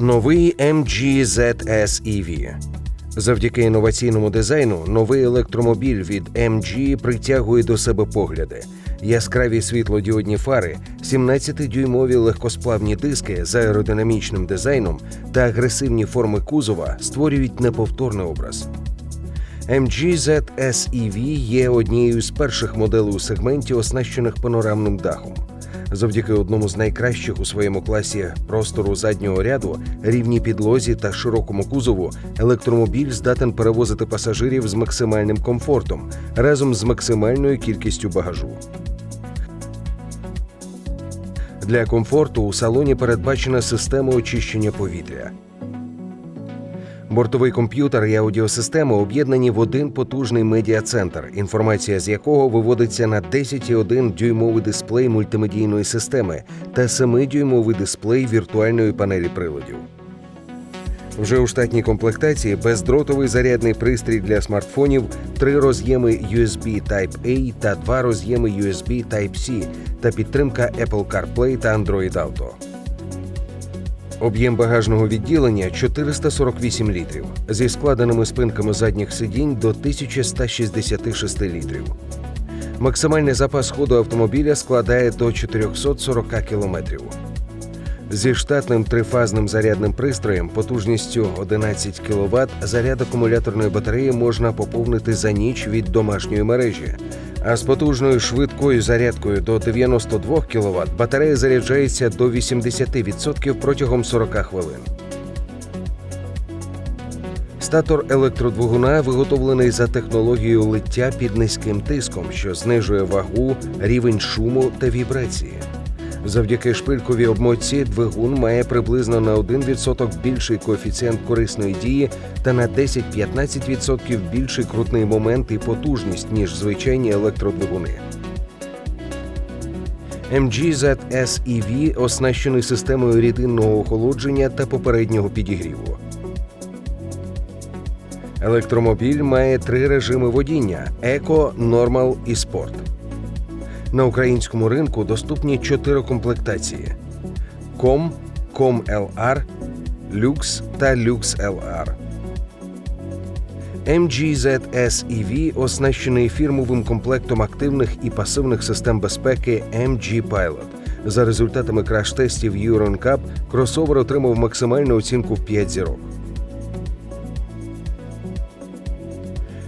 Новий MG EV. Завдяки інноваційному дизайну, новий електромобіль від MG притягує до себе погляди. Яскраві світлодіодні фари, 17-дюймові легкосплавні диски з аеродинамічним дизайном та агресивні форми кузова створюють неповторний образ. MG EV є однією з перших моделей у сегменті, оснащених панорамним дахом. Завдяки одному з найкращих у своєму класі простору заднього ряду, рівній підлозі та широкому кузову, електромобіль здатен перевозити пасажирів з максимальним комфортом разом з максимальною кількістю багажу. Для комфорту у салоні передбачена система очищення повітря. Бортовий комп'ютер і аудіосистема об'єднані в один потужний медіа-центр, інформація з якого виводиться на 10,1 дюймовий дисплей мультимедійної системи та 7-дюймовий дисплей віртуальної панелі приладів. Вже у штатній комплектації бездротовий зарядний пристрій для смартфонів, три роз'єми USB Type-A та два роз'єми USB Type-C та підтримка Apple CarPlay та Android Auto. Об'єм багажного відділення 448 літрів зі складеними спинками задніх сидінь до 1166 літрів. Максимальний запас ходу автомобіля складає до 440 кілометрів. Зі штатним трифазним зарядним пристроєм потужністю 11 кВт заряд акумуляторної батареї можна поповнити за ніч від домашньої мережі. А з потужною швидкою зарядкою до 92 кВт батарея заряджається до 80% протягом 40 хвилин. Статор електродвигуна виготовлений за технологією лиття під низьким тиском, що знижує вагу, рівень шуму та вібрації. Завдяки шпильковій обмотці двигун має приблизно на 1% більший коефіцієнт корисної дії та на 10-15% більший крутний момент і потужність, ніж звичайні електродвигуни. MG ZS EV оснащений системою рідинного охолодження та попереднього підігріву. Електромобіль має три режими водіння: еко, нормал і спорт. На українському ринку доступні чотири комплектації: Com, Com LR, Lux та Lux LR. MG ZS EV оснащений фірмовим комплектом активних і пасивних систем безпеки MG Pilot. За результатами краш-тестів Euroncap кросовер отримав максимальну оцінку в 5 зірок.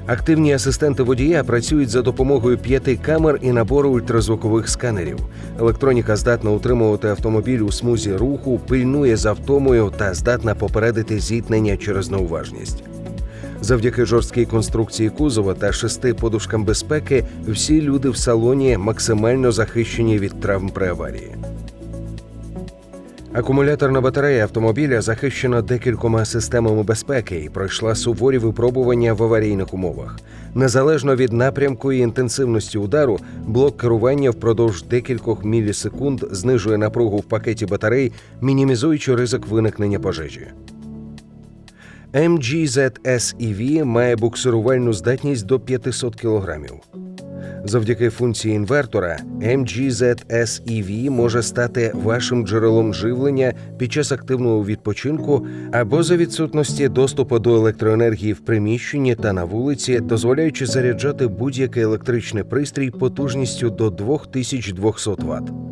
Активні асистенти водія працюють за допомогою п'яти камер і набору ультразвукових сканерів. Електроніка здатна утримувати автомобіль у смузі руху, пильнує за втомою та здатна попередити зіткнення через неуважність. Завдяки жорсткій конструкції кузова та шести подушкам безпеки всі люди в салоні максимально захищені від травм при аварії. Акумуляторна батарея автомобіля захищена декількома системами безпеки і пройшла суворі випробування в аварійних умовах. Незалежно від напрямку і інтенсивності удару, блок керування впродовж декількох мілісекунд знижує напругу в пакеті батарей, мінімізуючи ризик виникнення пожежі. MG ZS EV має буксирувальну здатність до 500 кг. Завдяки функції інвертора MGZS-EV може стати вашим джерелом живлення під час активного відпочинку або за відсутності доступу до електроенергії в приміщенні та на вулиці, дозволяючи заряджати будь-який електричний пристрій потужністю до 2200 Вт.